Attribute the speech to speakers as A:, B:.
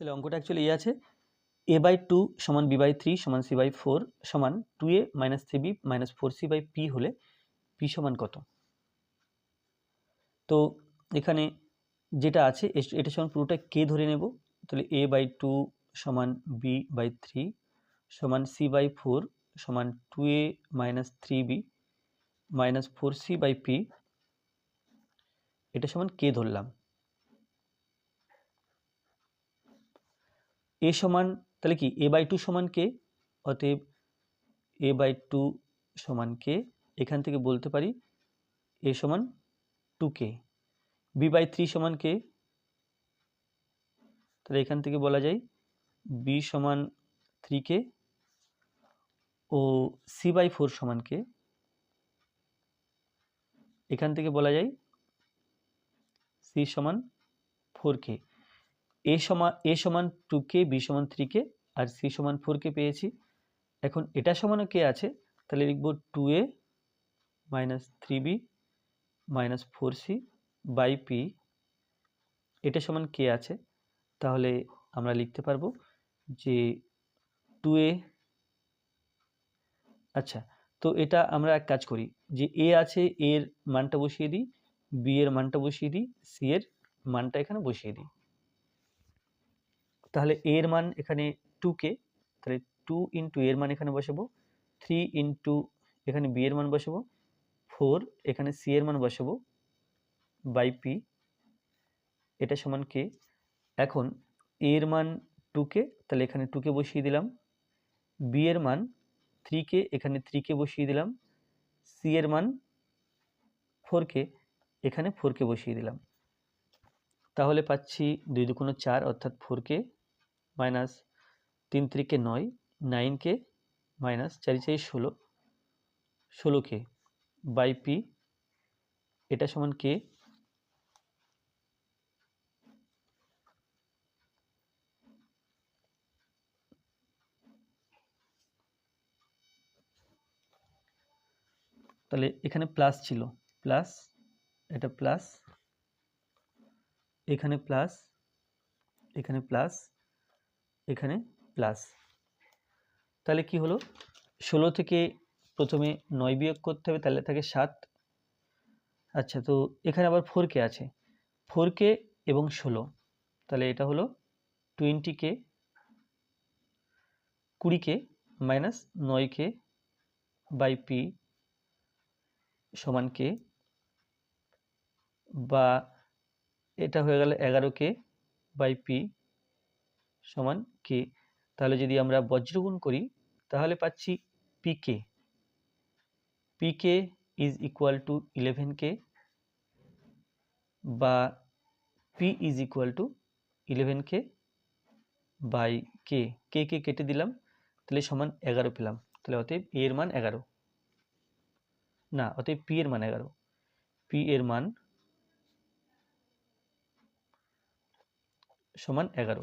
A: তাহলে অঙ্কটা অ্যাকচুয়ালি এই আছে। এ বাই টু সমান বি বাই থ্রি সমান সি বাই ফোর সমান two A minus three B minus four C by P হলে পি সমান কত? তো এখানে যেটা আছে এটা সমান পুরোটা কে ধরে নেব। তাহলে এ বাই টু সমান বি বাই থ্রি সমান সি বাই ফোর সমান two A minus three B minus four C by P এটা সমান কে ধরলাম। এ সমান, তাহলে কি এ বাই টু সমান কে অতএব এ বাই টু সমান কে এখান থেকে বলতে পারি এ সমান two K B by three সমান কে তাহলে এখান থেকে বলা যায় বি সমান থ্রি কে ও সি বাই ফোর সমান কে এখান থেকে বলা যায় সি সমান ফোর কে এ সমান এ সমান টু কে বি সমান থ্রি কে আর সি সমান ফোর কে পেয়েছি। এখন এটা সমানও কে আছে? তাহলে লিখব two A minus three B minus four C by P এটা সমান কে আছে? তাহলে আমরা লিখতে পারব যে টু এ আচ্ছা তো এটা আমরা এক কাজ করি যে এ আছে এর মানটা বসিয়ে দিই বি এর মানটা বসিয়ে দিই সি এর মানটা এখানে বসিয়ে দিই। তাহলে এ এর মান এখানে টু কে তাহলে টু ইন্টু এর মান এখানে বসাবো থ্রি ইন্টু এখানে বি এর মান বসাবো ফোর এখানে সি এর মান বসাবো বাই পি এটা সমান কে এখন এ এর মান টু কে তাহলে এখানে টু কে বসিয়ে দিলাম বি এর মান থ্রি কে এখানে থ্রি কে বসিয়ে দিলাম সি এর মান ফোর কে এখানে ফোর কে বসিয়ে দিলাম। তাহলে পাচ্ছি দুই দুগুণ চার অর্থাৎ ফোর কে মাইনাস তিন ত্রিকে নয় নাইন কে মাইনাস চারি চারি ষোলো ষোলো কে বাই পি, এটা সমান কে? তাহলে এখানে প্লাস ছিল, প্লাস, এটা প্লাস, এখানে প্লাস এখানে প্লাস এখানে প্লাস তাহলে কি হলো? ষোলো থেকে প্রথমে নয় বিয়োগ করতে হবে, তাহলে থাকে সাত। আচ্ছা তো এখানে আবার ফোর কে আছে। ফোর কে এবং ষোলো, তাহলে এটা হলো টোয়েন্টি কে, কুড়ি কে মাইনাস নয় কে বাই পি সমান কে বা এটা হয়ে গেল এগারো কে বাই পি সমান কে তাহলে যদি আমরা বজ্রগুণ করি, তাহলে পাচ্ছি P K P K is equal to eleven K বা P is equal to eleven K by K K K কেটে দিলাম, তাহলে সমান এগারো পেলাম। তাহলে অতএব এ এর মান এগারো। না, অতএব পি এর মান এগারো। পি এর মান সমান এগারো।